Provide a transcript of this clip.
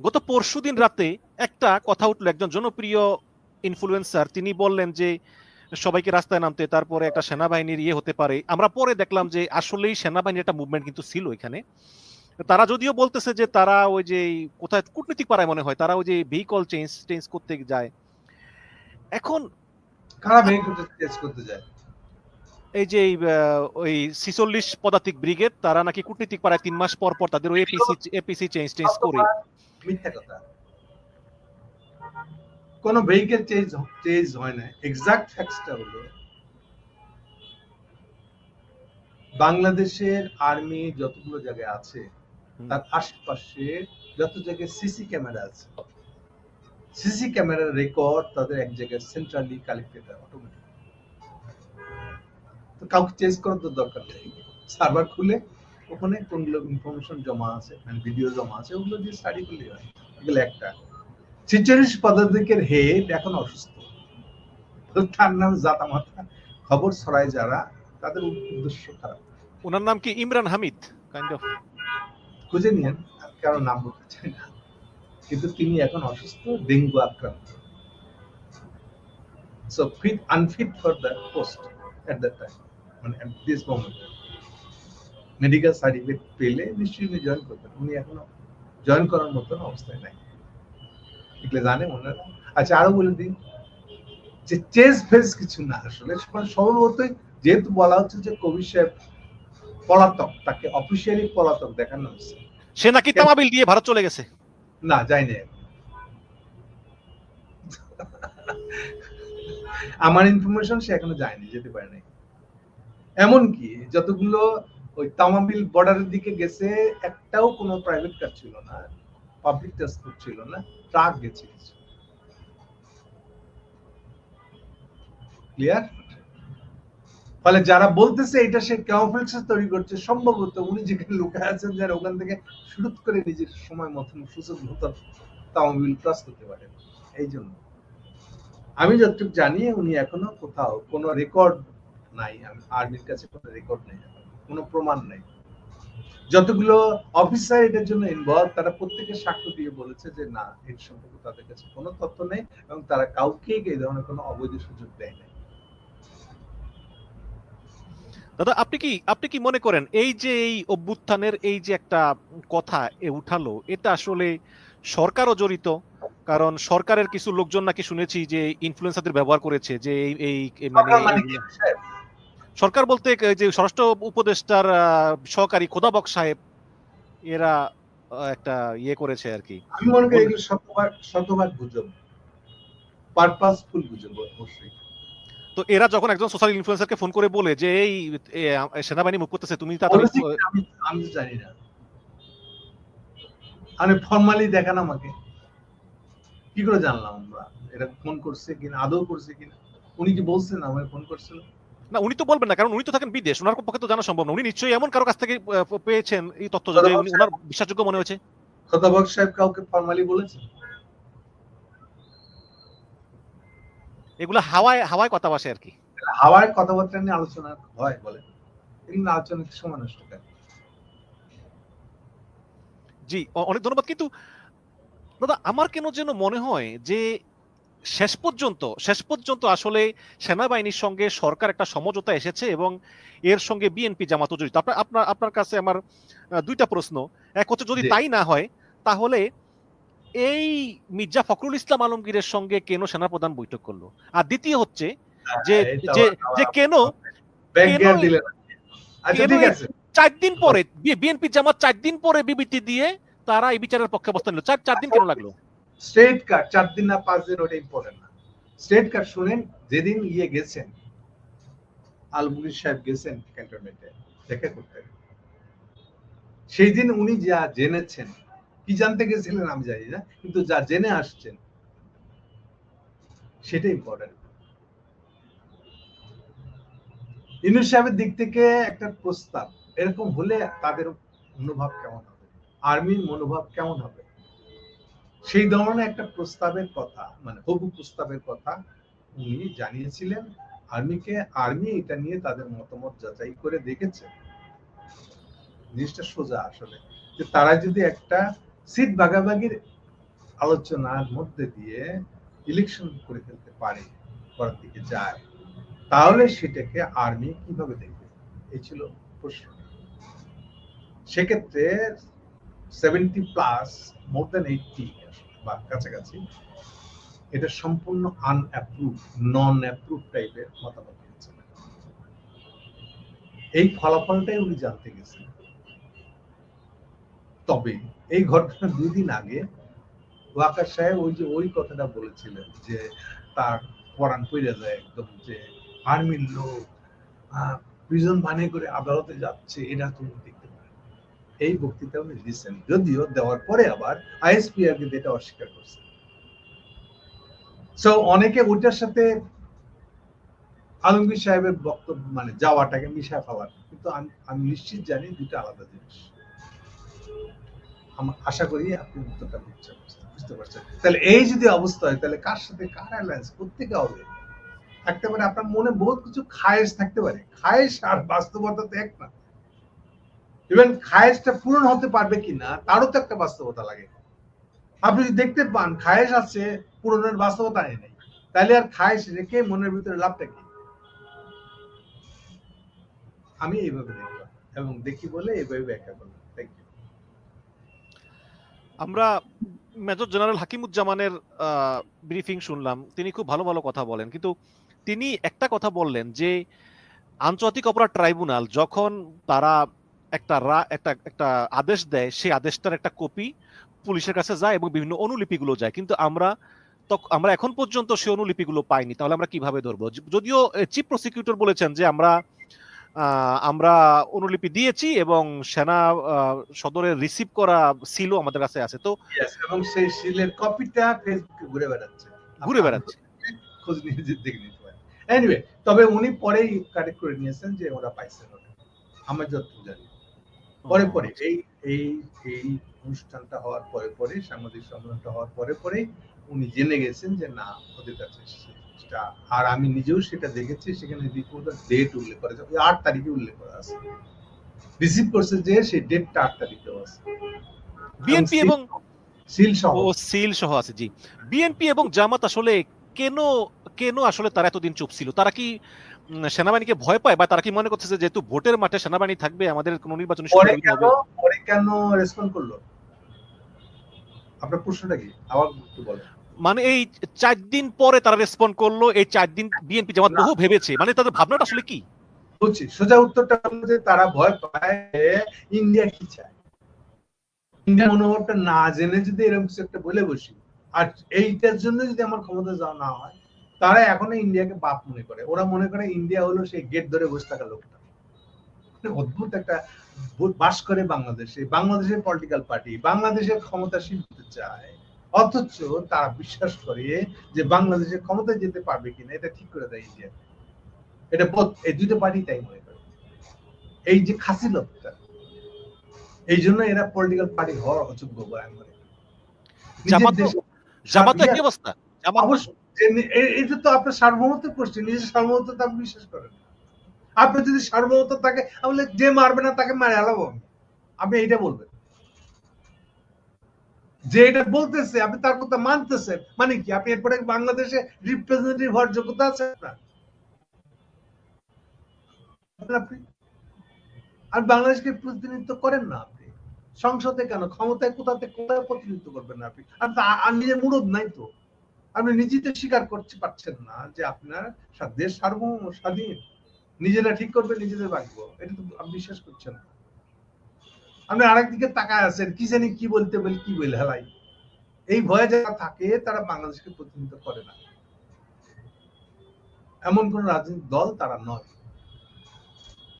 গত পরশু দিন রাতে একটা কথা উঠল একজন জনপ্রিয় ইনফ্লুয়েন্সার তিনি বললেন যে সবাইকে রাস্তায় নামতে তারপরে একটা সেনাবাহিনীর ইয়ে হতে পারে। আমরা পরে দেখলাম যে আসলেই সেনাবাহিনীর একটা মুভমেন্ট কিন্তু ছিল এখানে। তারা যদিও বলতেছে যে তারা ওই যে কোথায় কূটনীতিক পাড়ায় মনে হয় তারা ওই যে ভেহিকল চেঞ্জ চেঞ্জ করতে যায়। এখন কারা ভেহিকল চেঞ্জ করতে যায়? এই যে ওই ছিচল্লিশ পদাতিক ব্রিগেড তারা নাকি কূটনীতিক পাড়ায় তিন মাস পর পর তাদের ওই এপিসি এপিসি চেঞ্জ চেঞ্জ করে। মিথ্যা কথা। কোন ভেহিকল চেঞ্জ চেঞ্জ হয় না এক্সাক্ট ফ্যাক্টসটা হলো বাংলাদেশের আর্মি যতগুলো জায়গায় আছে তার আশেপাশে যত জায়গায় সিসি ক্যামেরা আছে সিসি ক্যামেরার রেকর্ড তাদের এক জায়গায় সেন্ট্রালি কালেক্টেড হয় অটোমেটিক তো কাউকে চেঞ্জ করার তো দরকার নেই। সার্ভার খুলে ওখানে কোনগুলো ইনফরমেশন জমা আছে মানে ভিডিও জমা আছে ওগুলো দিয়ে স্টাডি করলে হয়। এগুলো একটা। ছিচল্লিশ পদাধিকের হেড এখন অসুস্থ। তার নাম খবর ছড়ায় যারা তাদের উদ্দেশ্য খারাপ। ওনার নাম কি? ইমরান হামিদ কাইন্ড অফ খুঁজে নিয়েন কারও নাম বলতে চাই না। কিন্তু তিনি এখন অসুস্থ ডেঙ্গু আক্রান্ত। So fit unfit for the post at that time মানে this moment মেডিকেল সার্টিফিকেট পেলে নিশ্চয়ই উনি জয়েন করতেন। উনি এখনও জয়েন করার মতন অবস্থায় নাই। এগুলো জানে ওনারা। আচ্ছা আরও বলে দিন যে চেস ফেস কিছু না আসলে সম্ভবতই যেহেতু বলা হচ্ছে যে কবি সাহেব পলাতক তাকে অফিসিয়ালি পলাতক দেখানো হচ্ছে সে নাকি তামাবিল দিয়ে ভারত চলে গেছে। না যায়নি। আমার ইনফরমেশন সে এখনও যায়নি যেতে পারে নাই এমনকি যতগুলো ওই বর্ডারের দিকে গেছে, একটাও কোনো প্রাইভেট কার ছিল না পাবলিক ট্রান্সপোর্ট ছিল না ট্রাক গেছে ক্লিয়ার ফলে যারা বলতেছে এটা সে ক্যামোফ্লেক্স তৈরি করছে, সম্ভবত উনি যেখানে লুকায় আছেন যারা ওখান থেকে শুরু করে নিজের সময় মতন সুযোগ মতন তামাবিল ক্রস করতে পারেন। এই জন্য। আমি যতটুকু জানি, উনি এখনও কোথাও কোনো রেকর্ড নাই আর্মির কাছে কোনো রেকর্ড নেই। কোনো প্রমাণ নেই। যতগুলো অফিসার এটার জন্য ইনভলভ তারা প্রত্যেকে সাক্ষ্য দিয়ে বলেছে যে না এর সম্পর্কে তাদের কাছে কোনো তথ্য নেই এবং তারা কাউকে এই ধরনের কোনো অবৈধ সুযোগ দেয় নাই। দাদা আপনি কি আপনি কি মনে করেন এই যে এই অভ্যুত্থানের এই যে একটা কথা এ উঠালো এটা আসলে সরকারও জড়িত? কারণ সরকারের কিছু লোকজন নাকি শুনেছি যে ইনফ্লুয়েন্সারদের ব্যবহার করেছে যে এই এই এই মানে সরকার বলতে যে স্বরাষ্ট্র উপদেষ্টার সহকারী খোদাবক সাহেব এরা একটা ইয়ে করেছে আর কি। আমি মনে করি এগুলো শতভাগ শতভাগ গুজব। পারপাসফুল গুজব অবশ্যই। তো এরা যখন একজন সোশ্যাল ইনফ্লুয়েন্সারকে ফোন করে বলে যে এই সেনাবাহিনী মুখ করতেছে তুমি তাড়াতাড়ি আমি জানি না। আমি ফর্মালি দেখান আমাকে। কি করে জানলাম আমরা? এটা ফোন করছে কিনা আদৌ করছে কিনা? উনি কি বলছেন আমাকে ফোন করছিল না উনি তো বলবেন না কারণ উনি তো থাকেন বিদেশ ওনার পক্ষে তো জানা সম্ভব না। উনি নিশ্চয়ই এমন কারও কাছ থেকে পেয়েছেন এই তথ্য যে উনি ওনার বিশ্বাসযোগ্য মনে হয়েছে। খতাবক সাহেব কাউকে ফর্মালি বলেছেন? এগুলো হাওয়ায় হাওয়ায় কথা বাসে আর কি। হাওয়ায় কথাবার্তা নিয়ে আলোচনা হয় বলে। এগুলো আলোচনা সময় নষ্ট করে জি অনেক ধন্যবাদ। কিন্তু দাদা আমার কেন যেন মনে হয় যে শেষ পর্যন্ত শেষ পর্যন্ত আসলে সেনাবাহিনীর সঙ্গে সরকার একটা সমঝোতা এসেছে এবং এর সঙ্গে বিএনপি জামাত জড়িত। আপনার আপনার আপনার কাছে আমার দুইটা প্রশ্ন। এক হচ্ছে যদি তাই না হয় তাহলে এই মির্জা ফখরুল ইসলাম আলমগীরের সঙ্গে কেন সেনাপ্রধান বৈঠক করল? আর দ্বিতীয় হচ্ছে যে যে যে কেন আচ্ছা চার দিন পরে বিএনপি জামাত চার দিন পরে বিবৃতি দিয়ে তারা এই বিচারের পক্ষে অবস্থান নিল। চার চার দিন কেন লাগল? স্টেট কার্ড চার দিন না পাঁচ দিন ওটা ইম্পর্টেন্ট না। স্টেট কার্ড শুনেন, যেদিন ইয়ে গেছেন, আলমগীর সাহেব গেছেন ক্যান্টনমেন্টে দেখা করতে। সেই দিন উনি যা জেনেছেন, কি জানতে গেছিলেন আমি জানি না, কিন্তু যা জেনে আসছেন সেটা ইম্পর্টেন্ট ইনু সাহেবের দিক থেকে একটা প্রস্তাব, এরকম হলে তাদের মনোভাব কেমন হবে? আর্মির মনোভাব কেমন হবে? সেই ধরনের একটা প্রস্তাবের কথা মানে হবু প্রস্তাবের কথা উনি জানিয়েছিলেন। আর্মিকে, আর্মি এটা নিয়ে তাদের মতামত যাচাই করে দেখেছে। জিনিসটা সোজা আসলে। যে তারা যদি একটা সিট ভাগাভাগির আলোচনার মধ্যে দিয়ে ইলেকশন করে ফেলতে পারে, করার দিকে যায়, তাহলে সেটাকে আর্মি কীভাবে দেখবে? এই ছিল প্রশ্ন। সেক্ষেত্রে seventy plus more than eighty বা কাছাকাছি, এটা সম্পূর্ণ আনঅ্যাপ্রুভ নন অ্যাপ্রুভ টাইপের মতামত এই ফলাফলটাই উনি জানতে গেছেন। তবে এই ঘটনা দুই দিন আগে ওয়াকার সাহেব ওই যে ওই কথাটা বলেছিলেন যে তার পরাণ পইরা যায় একদম যে আর্মির লোক প্রিজন মানে করে আদালতে যাচ্ছে, এটা তুমি এই বক্তৃতা উনি দিচ্ছেন যদিও দেওয়ার পরে আবার আইএসপিআর কিন্তু এটা অস্বীকার করছে। সো অনেকে ওইটার সাথে আলমগীর সাহেবের বক্তব্য মানে যাওয়াটাকে মিশা ফেলার। কিন্তু আমি নিশ্চিত জানি দুটো আলাদা জিনিস। আশা করি আপনি উত্তরটা বুঝতে পারছেন বুঝতে পারছেন। তাহলে এই যদি অবস্থা হয়, তাহলে কার সাথে, কার অ্যালায়েন্স কোথেকে হবে? থাকতে পারে আপনার মনে বহুত কিছু খায়েশ থাকতে পারে। খায়েশ আর বাস্তবতা তো এক না। ইভেন খায়েশটা পূরণ হতে পারবে কিনা, তারও তো একটা বাস্তবতা লাগে। আপনি যদি দেখতে পান, খায়েশ আছে, পূরণের বাস্তবতা নেই। তাহলে আর খায়েশ রেখে মনের ভিতরে লাভটা কি? আমি এইভাবে দেখলাম, এবং দেখি বলে এইভাবে ব্যাখ্যা করলাম। আমরা মেজর জেনারেল হাকিমুজ্জামানের ব্রিফিং শুনলাম। তিনি খুব ভালো ভালো কথা বলেন। কিন্তু তিনি একটা কথা বললেন যে, আন্তর্জাতিক অপরাধ ট্রাইব্যুনাল যখন তারা একটা রা একটা একটা আদেশ দেয় সেই আদেশটার একটা কপি পুলিশের কাছে যায় এবং বিভিন্ন অনুলিপিগুলো যায়। কিন্তু আমরা আমরা এখন পর্যন্ত সেই অনুলিপিগুলো পাইনি। তাহলে আমরা কীভাবে ধরবো? যদিও চিফ প্রসিকিউটর বলেছেন যে আমরা আমরা অনুলিপি দিয়েছি এবং সেনা সদরের রিসিভ করা সিলও আমাদের কাছে আছে। তো এবং সেই শিলের কপিটা ফেসবুকে ঘুরে বেড়াচ্ছে। ঘুরে বেড়াচ্ছে। খোঁজ নিয়ে যে দেখে নিতে পারেন। এনিওয়ে তবে উনি পরেই কারেক্ট করে নিয়েছেন যে ওরা পাইছেন ওটা আমার যতটুকু জানি। পরে পরে এই এই এই অনুষ্ঠানটা হওয়ার পরে পরে সাংবাদিক সম্মেলনটা হওয়ার পরে পরে উনি জেনে গেছেন যে না ওদের কাছে সেটা আর আমি নিজেও সেটা দেখেছি সেখানে রিপোর্টার ডেট উল্লেখ করা আছে। আট তারিখে উল্লেখ করা আছে। রিসিভ করছে যে সেই ডেটটা আট তারিখে আছে। বিএনপি এবং সিল সহ। ও সিল সহ আছে জি। বিএনপি এবং জামাত আসলে কেন কেন আসলে তারা এতদিন চুপ ছিল? তারা কি সেনাবাহিনীকে ভয় পায় বা তারা কি মনে করতেছে যেহেতু ভোটের মাঠে সেনাবাহিনী থাকবে আমাদের কোনো নির্বাচনী পরে কেন পরে কেন রেসপন্ড করল? আপনার প্রশ্নটা কি? আবার একটু বলেন। মানে এই চার দিন পরে তারা রেসপন্ড করল এই চার দিন বিএনপি জামাত বহু ভেবেছে। মানে তাদের ভাবনাটা আসলে কি? বলছি সোজা উত্তরটা হলো যে তারা ভয় পায় ইন্ডিয়া কি চায়। ইন্ডিয়া মনোভাবটা না জেনে যদি এরকম কিছু একটা বলে বসি। আর এইটার জন্য যদি আমার ক্ষমতা যাওয়া না হয় তারা এখনও ইন্ডিয়াকে বাপ মনে করে। ওরা মনে করে ইন্ডিয়া হলো সেই গেট ধরে বসে থাকা লোকটা। মানে অদ্ভুত একটা বাস করে বাংলাদেশে। বাংলাদেশের পলিটিক্যাল পার্টি বাংলাদেশের ক্ষমতাসীন হতে চায়। অথচ তারা বিশ্বাস করে যে বাংলাদেশে ক্ষমতায় যেতে পারবে কিনা এটা ঠিক করে দেয় ইন্ডিয়া। এটা বোধ এই দুটো পার্টি তাই মনে করে। এই যে খাসি লোকটা এই জন্য এরা পলিটিক্যাল পার্টি হওয়ার অযোগ্য বলে আমি মনে করি। নিজের জামাত দেশে- জামাত সার্বিয়া- একই অবস্থা? এটা তো আপনার প্রশ্ন নিজের সার্বভৌমত্ব আপনি বিশ্বাস করেন। আপনি যদি সার্বভৌমত্ব থাকে তাহলে যে মারবে না তাকে মারে আলাবো। আপনি এইটা বলবেন। যে এটা বলতেছে, আপনি তার কথা মানতেছেন মানে কি? আপনি এরপরে বাংলাদেশে রিপ্রেজেন্টেটিভ হওয়ার যোগ্যতা আছে আর বাংলাদেশকে প্রতিনিধিত্ব করেন না আপনি। সংসদে কেন? ক্ষমতায় কোথাতে কোথায় প্রতিনিধিত্ব করবেন না আপনি? আর নিজের মুরদ নাই তো। আপনি নিজেতে স্বীকার করতে পারছেন না যে আপনার দেশ সার্বভৌম, স্বাধীন। নিজেরা ঠিক করবে, নিজেদের বাঁচবো এটা তো আপনি বিশ্বাস করছেন না। আপনি আরেকদিকে তাকায় আছেন, কি জানি কি বলতে বলি, কি বলে হেলাই। এই ভয়ে যারা থাকে, তারা বাংলাদেশকে প্রতিনিধিত্ব করে না। এমন কোন রাজনৈতিক দল তারা নয়।